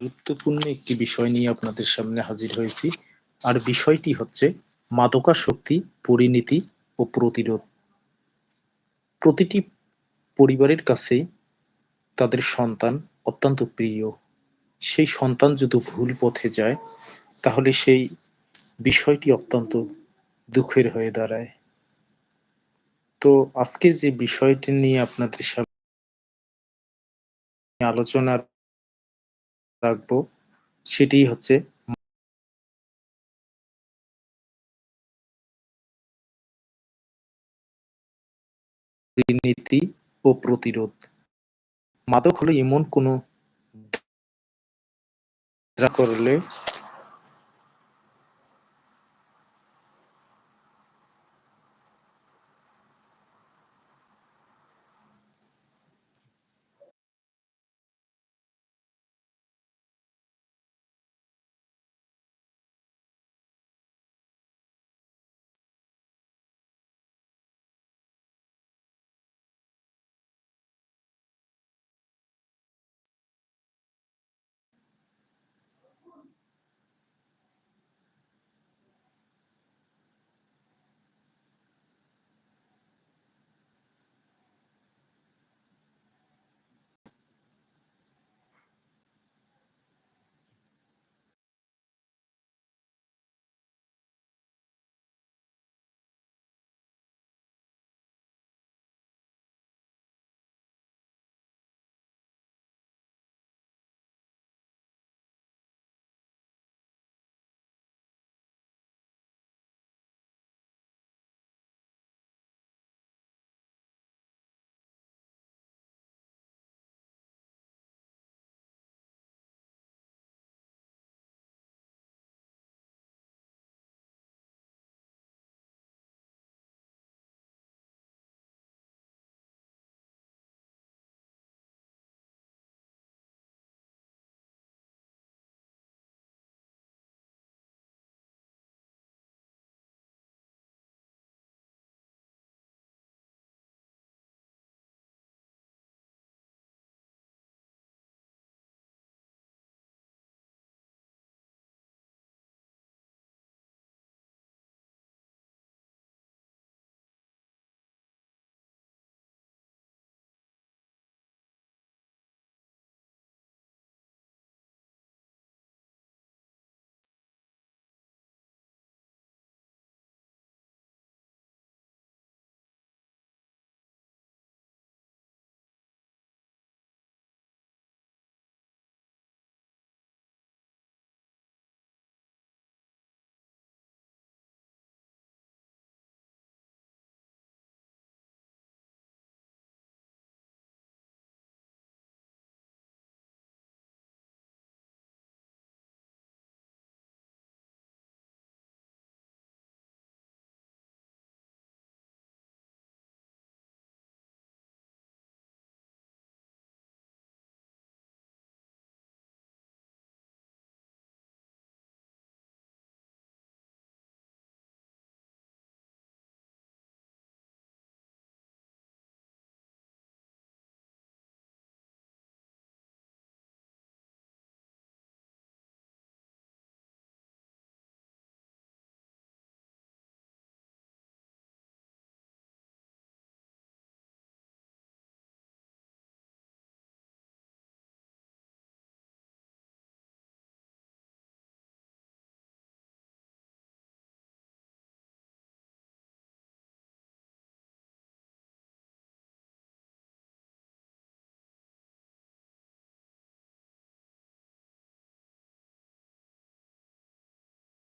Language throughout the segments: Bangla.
গুরুত্বপূর্ণ একটি বিষয় নিয়ে আপনাদের সামনে হাজির হয়েছি। আর বিষয়টি হচ্ছে মাদকাসক্তি, পরিণতি ও প্রতিরোধ। প্রতিটি পরিবারের কাছেই তাদের সন্তান অত্যন্ত প্রিয়। সেই সন্তান যদি ভুল পথে যায়, তাহলে সেই বিষয়টি অত্যন্ত দুঃখের হয়ে দাঁড়ায়। তো আজকে যে বিষয়টি নিয়ে আপনাদের সামনে আলোচনা রাখব সেটি হচ্ছে নীতি ও প্রতিরোধ। মাদক হলো এমন কোনো করলে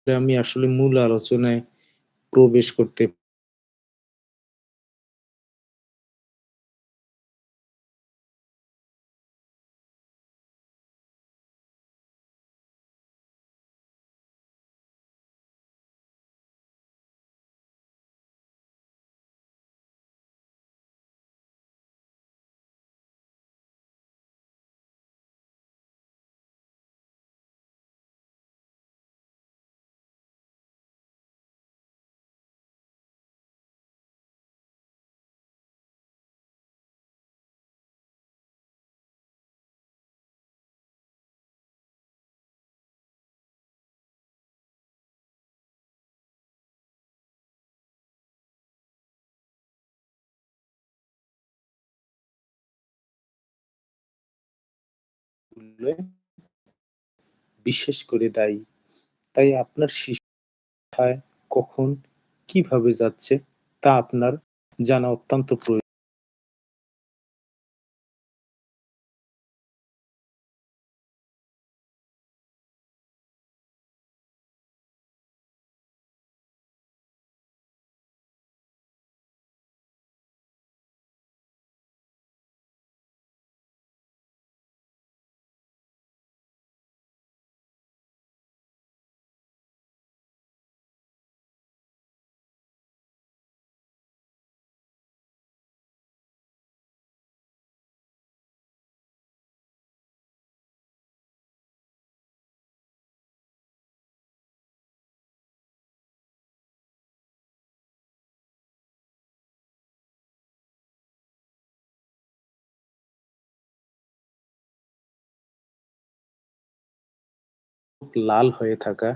আমি আসলে মূল আলোচনায় প্রবেশ করতে বিশেষ করে দায়ী। তাই আপনার শিশু কখন, কীভাবে যাচ্ছে তা আপনার জানা অত্যন্ত প্রয়োজন। লাল হয়ে থাকা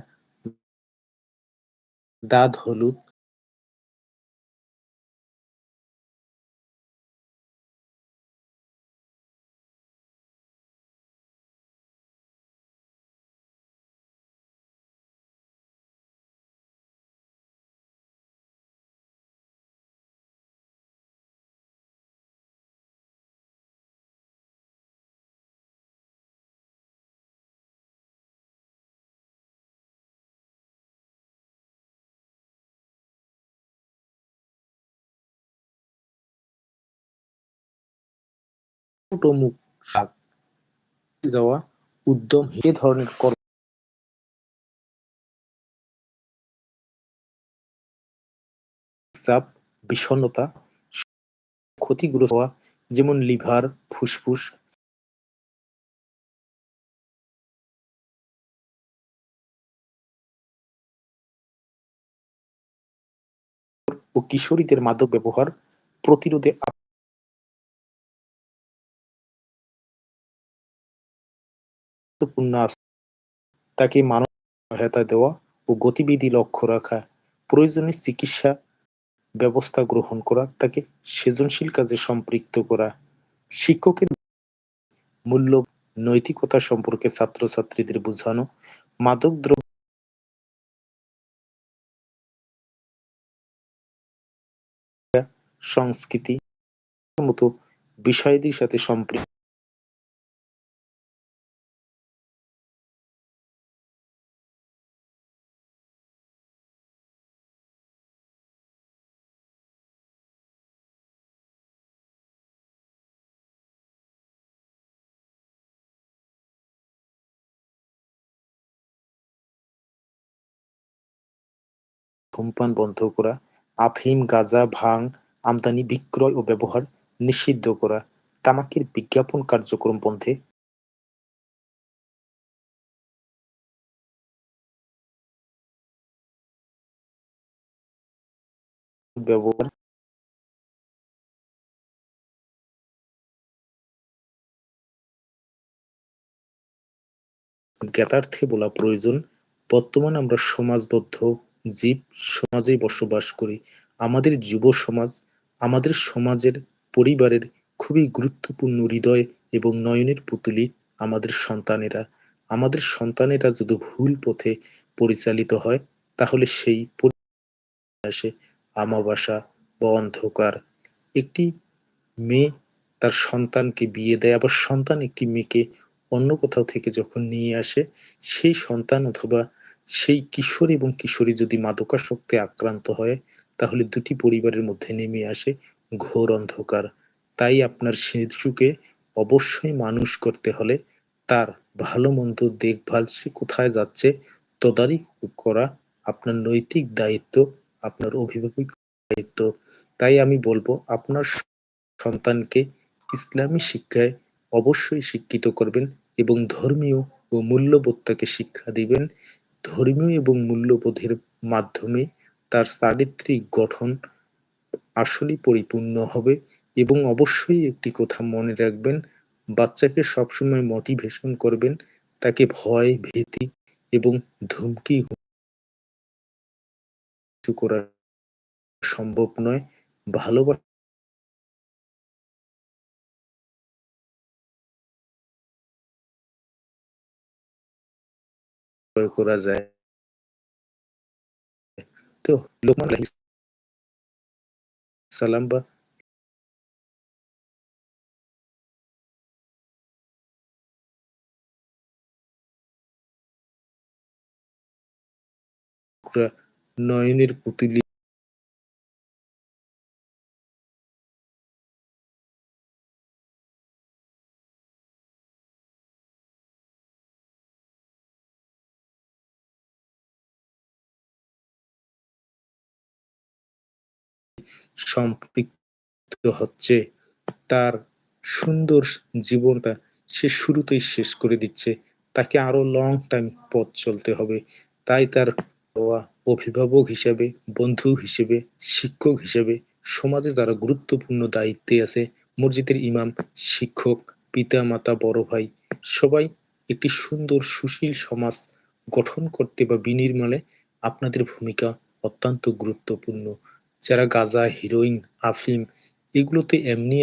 দাঁত হলুদ মুখ শাক। যাওয়া উদ্যম এ ধরনের কর্ম চাপ, বিষণ্ণতা, ক্ষতিগ্রস্ত হওয়া, যেমন লিভার, ফুসফুস, ও কিশোরীদের মাদক ব্যবহার প্রতিরোধে গুরুত্বপূর্ণ আছে। তাকে মানসিক সহায়তা দেওয়া ও গতিবিধি লক্ষ্য রাখা প্রয়োজনীয় চিকিৎসা ব্যবস্থা গ্রহণ করা, তাকে সৃজনশীল কাজে সম্পৃক্ত করা, শিক্ষকের মূল্য নৈতিকতা সম্পর্কে ছাত্রছাত্রীদের বোঝানো, মাদক দ্রব্য সংস্কৃতি মতো বিষয়াদির সাথে সম্পৃক্ত ধূমপান বন্ধ করা, আফিম, গাঁজা, ভাং আমদানি, বিক্রয় ও ব্যবহার নিষিদ্ধ করা, তামাকের বিজ্ঞাপন কার্যক্রম বন্ধে ব্যবহার জ্ঞাতার্থে বলা প্রয়োজন। বর্তমানে আমরা সমাজবদ্ধ জীব সমাজে বসবাস করি। আমাদের যুব সমাজ, আমাদের সমাজের পরিবারের খুবই গুরুত্বপূর্ণ হৃদয় এবং নয়নের পুতুলি আমাদের সন্তানেরা। আমাদের সন্তানেরা যদি ভুল পথে পরিচালিত হয়, তাহলে সেই আসে আমাবাসা বা অন্ধকার। একটি মেয়ে তার সন্তানকে বিয়ে দেয়, আবার সন্তান একটি মেয়েকে অন্য কোথাও থেকে যখন নিয়ে আসে, সেই সন্তান অথবা সেই কিশোর এবং কিশোরী যদি মাদকাসক্তে আক্রান্ত হয়, তাহলে দুটি পরিবারের মধ্যে নেমে আসে ঘোর অন্ধকার। তাই আপনার শিশুকে অবশ্যই মানুষ করতে হলে তার ভালো মন্দ দেখভাল সে কোথায় যাচ্ছে, তদারকি করা আপনার নৈতিক দায়িত্ব, আপনার অভিভাবক দায়িত্ব। তাই আমি বলব, আপনার সন্তানকে ইসলামী শিক্ষায় অবশ্যই শিক্ষিত করবেন এবং ধর্মীয় ও মূল্যবোধ তাকে শিক্ষা দিবেন। ধর্মীয় এবং মূল্যবোধের মাধ্যমে তার চারিত্রিক গঠন আসলে পরিপূর্ণ হবে এবং অবশ্যই একটি কথা মনে রাখবেন, বাচ্চাকে সবসময় মোটিভেশন করবেন তাকে ভয়, ভীতি এবং ধুমকি করা সম্ভব নয়। ভালোবাসা প্রয়োগ করা যায়। তো লোকমান সালাম বা নয়নের পুতুলি সম্পৃক্ত হচ্ছে। তার সুন্দর জীবনটা সে শুরুতেই শেষ করে দিচ্ছে। তাকে আরও লং টাইম পথ চলতে হবে। তাই তার বাবা অভিভাবক হিসেবে, বন্ধু হিসেবে, শিক্ষক হিসেবে সমাজে যারা গুরুত্বপূর্ণ দায়িত্বে আছে, মসজিদের ইমাম, শিক্ষক পিতা মাতা বড় ভাই, সবাই একটি সুন্দর সুশীল সমাজ গঠন করতে বা বিনির্মাণে আপনাদের ভূমিকা অত্যন্ত গুরুত্বপূর্ণ। যারা গাঁজা, হিরোইন, আফিম, এগুলোতে এমনি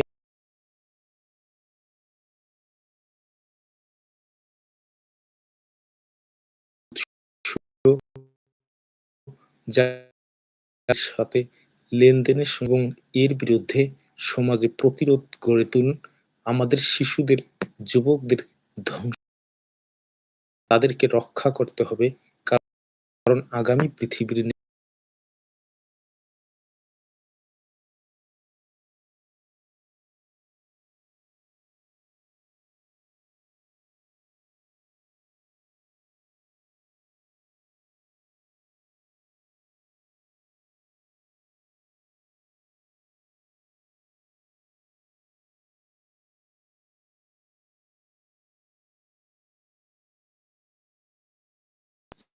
যার সাথে লেনদেনের এবং এর বিরুদ্ধে সমাজে প্রতিরোধ গড়ে তুলুন, আমাদের শিশুদের, যুবকদের ধ্বংস তাদেরকে রক্ষা করতে হবে। কারণ আগামী পৃথিবীর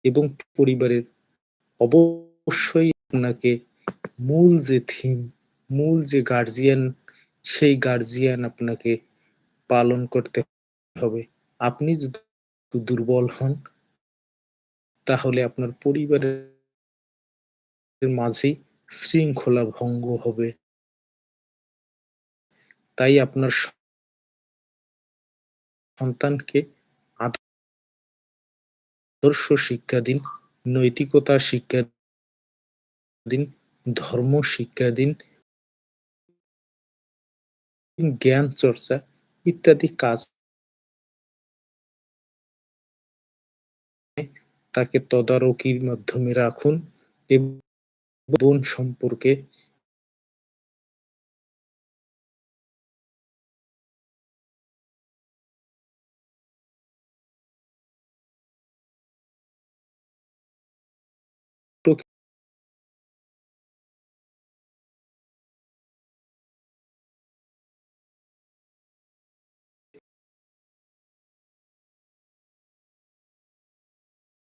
এবং পরিবারের অবশ্যই আপনাকে মূল যে থিম, মূল যে গার্জিয়ান সেই গার্জিয়ান আপনাকে পালন করতে হবে। আপনি যদি দুর্বল হন, তাহলে আপনার পরিবারের মাঝে শৃঙ্খলা ভঙ্গ হবে। তাই আপনার সন্তানকে আদর্শ শিক্ষা দিন, নৈতিকতা শিক্ষা দিন, ধর্ম শিক্ষা দিন, জ্ঞান চর্চা ইত্যাদি কাজ তাকে তদারকির মাধ্যমে রাখুন এবং সম্পর্কে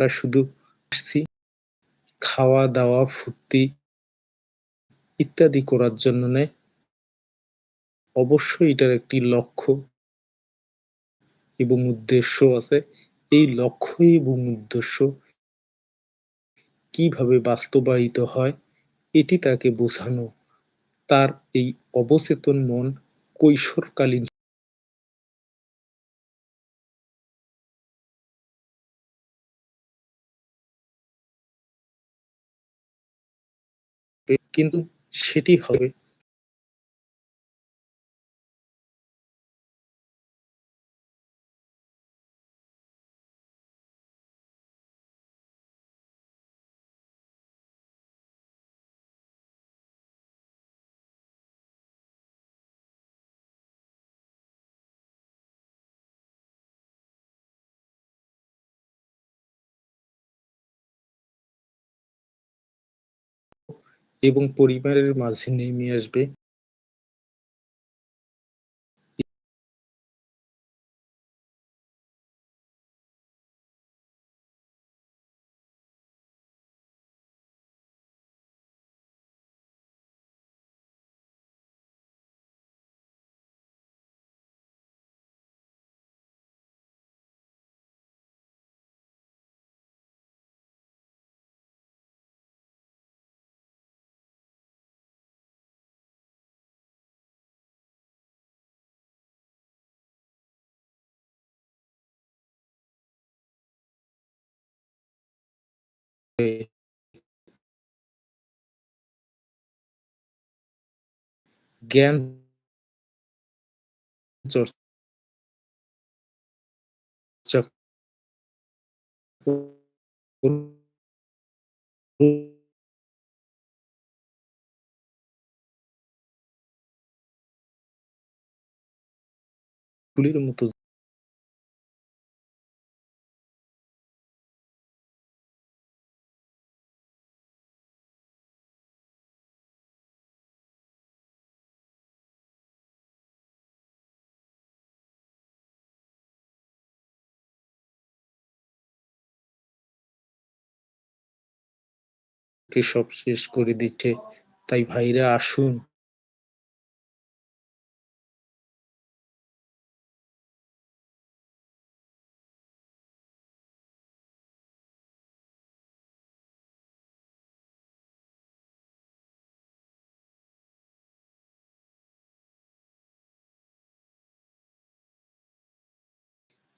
শুধু আসছি খাওয়া দাওয়া, ফুর্তি ইত্যাদি করার জন্য নেয়। অবশ্যই এটার একটি লক্ষ্য এবং উদ্দেশ্য আছে। এই লক্ষ্য এবং উদ্দেশ্য কীভাবে বাস্তবায়িত হয়, এটি তাকে বোঝানো। তার এই অবচেতন মন কৈশোরকালীন কিন্তু সেটি হবে। এবং পরিবারের মাঝে নেমে আসবে। জ্ঞান চর্চা ফুলের মতো কে সব শেষ করে দিচ্ছে। তাই ভাইরা আসুন।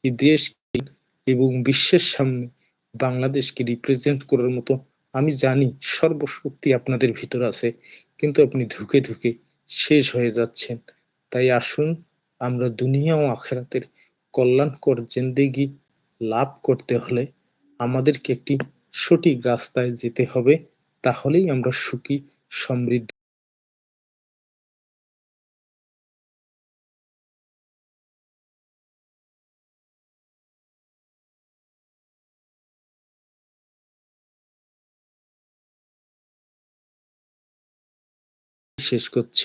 এই দেশকে এবং বিশ্বের সামনে বাংলাদেশকে রিপ্রেজেন্ট করার মতো আমি জানি সর্বশক্তি আপনাদের ভিতর আছে, কিন্তু আপনি ধুকে ধুকে শেষ হয়ে যাচ্ছেন। তাই আসুন, আমরা দুনিয়া ও আখেরাতের কল্যাণকর জিন্দেগি লাভ করতে হলে আমাদেরকে একটি সঠিক রাস্তায় যেতে হবে, তাহলেই আমরা সুখী, সমৃদ্ধ শেষ করছি।